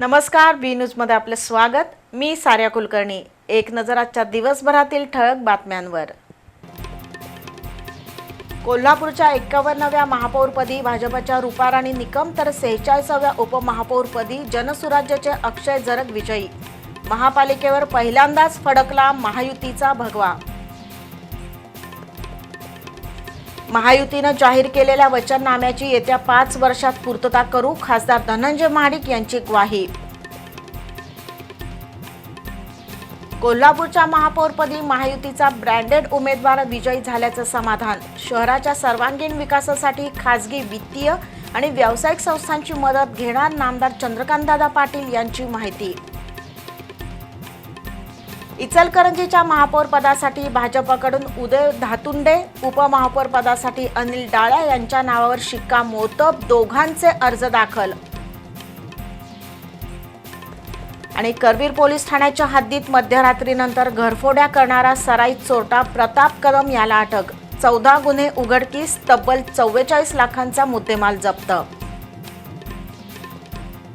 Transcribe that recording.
नमस्कार बी न्यूजमध्ये आपलं स्वागत. मी सार्या कुलकर्णी. एक नजर आजच्या दिवसभरातील ठळक बातम्यांवर. कोल्हापूरच्या एक्कावन्नाव्या महापौरपदी भाजपच्या रुपाराणी निकम तर सेहेचाळीसाव्या उपमहापौरपदी जनसुराज्याचे अक्षय जरग विजयी. महापालिकेवर पहिल्यांदाच फडकला महायुतीचा भगवा. महायुतीनं जाहीर केलेल्या वचननाम्याची येत्या पाच वर्षात पूर्तता करू खासदार धनंजय महाडिक यांची ग्वाही कोल्हापूरच्या महापौरपदी महायुतीचा ब्रँडेड उमेदवार विजयी झाल्याचं समाधान. शहराच्या सर्वांगीण विकासासाठी खासगी वित्तीय आणि व्यावसायिक संस्थांची मदत घेणार नामदार चंद्रकांतदादा पाटील यांची माहिती. इचलकरंजीच्या महापौर पदासाठी भाजपकडून उदय धातुंडे उपमहापौर पदासाठी अनिल डाळ्या यांच्या नावावर शिक्कामोर्तब दोघांचे अर्ज दाखल. आणि करवीर पोलीस ठाण्याच्या हद्दीत मध्यरात्रीनंतर घरफोड्या करणारा सराई चोरटा प्रताप कदम याला अटक. चौदा गुन्हे उघडकीस तब्बल चव्वेचाळीस लाखांचा मुद्देमाल जप्त.